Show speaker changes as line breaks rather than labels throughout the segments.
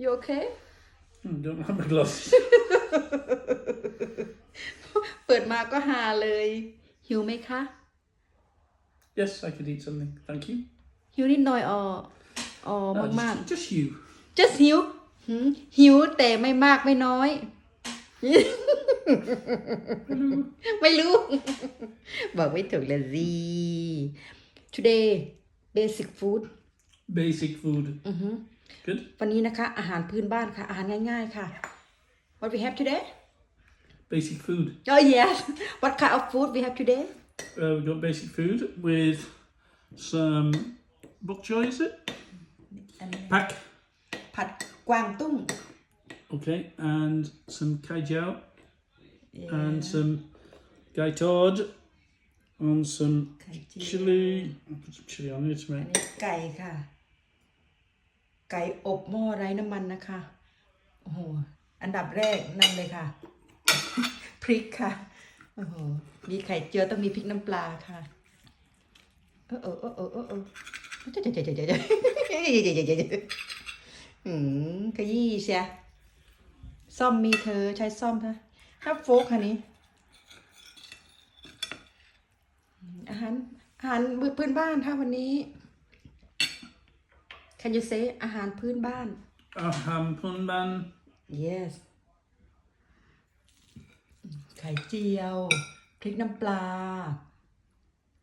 you okay
Mm, don't have my glasses.
เปิดมาก็หาเลย หิวไหมคะ
yes, I could eat something. Thank you.
หิวนิดหน่อยอ๋ออ๋อ
No,
มาก
just, just you.
ๆ just หิวหืมหิวแต่ไม่มากไม่น้อย ไม่รู้ บอกไม่ถูกเลยสิ today basic food
Basic food. Good.
วันนี้นะคะ อาหารพื้นบ้านค่ะ อาหารง่ายๆค่ะ what we have today
Basic food.
oh yes what kind of food we have today
Uh, we've got basic food with some bok choy, is it?
อันนี้
Pak.
ผัดกวางตุ้ง
Okay, and some kai jiao and some gai tod and some
ไข่เจียว
chili. I'll put some chili on it to
อัน
make.
นี้ไก่ค่ะ ไก่อบหม้อไร้น้ำมันนะคะ โอ้โห อันดับแรกนั่นเลยค่ะ พริกค่ะ โอ้โห มีไข่เจียวต้องมีพริกน้ำปลาค่ะเออเออเออเออเออเออเจ๊เจ๊เจ๊เจ๊เจ๊เจ๊เจ๊เจ๊เจ๊เจ๊อืมขยี้เชียซ่อมมีเธอใช้ซ่อมค่ะถ้าโฟกค่ะนี้ อาหารอาหารพื้นบ้านค่ะวันนี้ Can you say อาหารพื้นบ้าน
A ham punban.
yes ไข่เจียวพริกน้ำปลา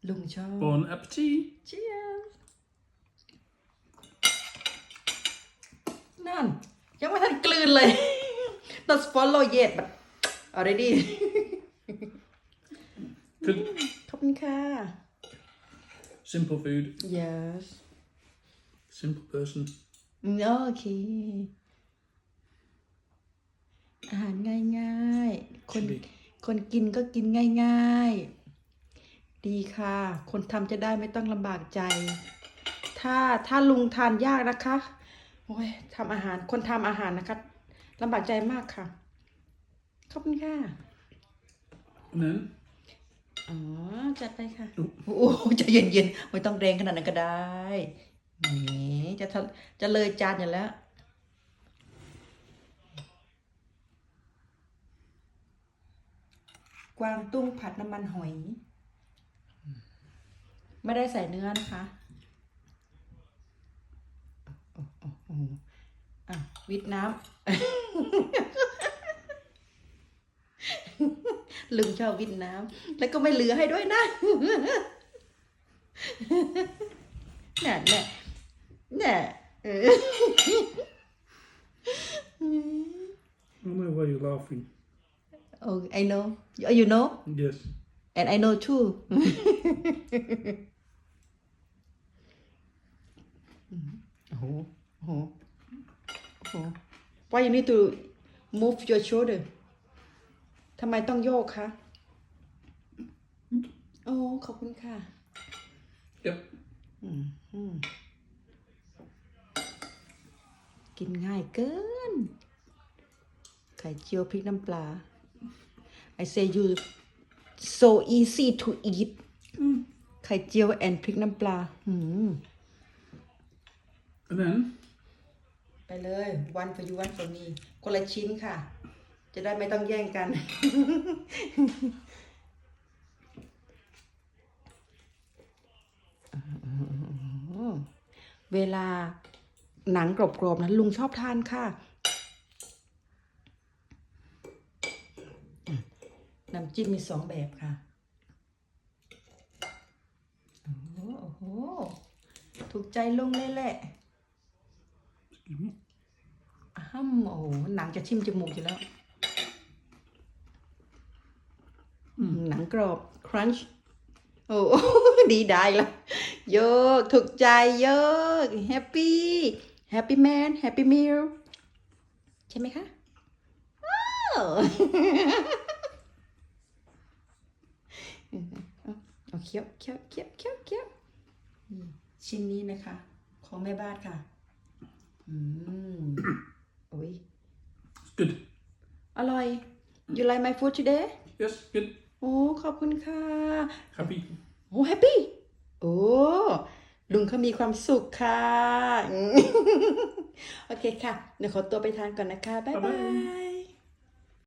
ลุงชอบ
Bon appetit.
Cheers นั่น ยังไม่ทันกลืนเลย not swallow yet but already
Good.
ขอบคุณค่ะ
Simple food.
yes
Simple person.
โอเค อาหารง่ายๆ คน
ดี
คนกินก็กินง่ายๆ ดีค่ะ คนทำจะได้ไม่ต้องลำบากใจ ถ้าถ้าลุงทานยากนะคะโอ้ยทำอาหารคนทำอาหารนะคะลำบากใจมากค่ะ ขอบคุณค่ะ
And then
อ๋อ จัดไปค่ะ โอ้โหใจะเย็นๆ ไม่ต้องแรงขนาดนั้นก็ได้ นี่จะทจะเลยจานอยู่แล้ว กวางตุ้งผัดน้ำมันหอย ไม่ได้ใส่เนื้อนะคะโอ้โหอะวิดน้ำลุงชอบวิดน้ำแล้วก็ไม่เหลือให้ด้วยนะน่ะน่ะน่ะ เออ
I don't know why you're laughing.
oh I know you you know
Yes.
and I know too โอ้โหโอ้โหโอ้โห why you need to move your shoulder ทำไมต้องโยกคะโอ้ขอบคุณค่ะ
Yep.
กินง่ายเกิน ไข่เจียวพริกน้ำปลา I say you so easy to eat ไข่เจียว and พริกน้ำปลาหืม
And then
ไปเลย one for you one for me คนละชิ้นค่ะ จะได้ไม่ต้องแย่งกัน เวลา หนังกรอบๆนั้นลุงชอบทานค่ะ น้ำจิ้มมีสองแบบค่ะ โอ้โห ถูกใจลุงเลยแหละ
excuse me.
อ้ํโอ้โห หนังจะชิมจมูกอยู่แล้ว หนังกรอบ ครันช์ โอ้ดีได้ละโยก ถูกใจโยก แฮปปี้ แฮปปี้แมนแฮปปี้มิลใช่ไหมคะว้าวเอาเอาเคี้ยวเคี้ยวเคี้ยวเคี้ยวเคี้ยวนี่ชิ้นนี้นะคะ ของแม่บ้านค่ะ อืมโอ้ย
It's good.
อร่อย you like my food today
Yes, good.
โอ้ขอบคุณค่ะ
Happy.
โอ้แฮปปี้ โอ้ หนู ลุง เขามีความสุขค่ะ โอเคค่ะ เดี๋ยวขอตัวไปทานก่อนนะคะ บ๊ายบาย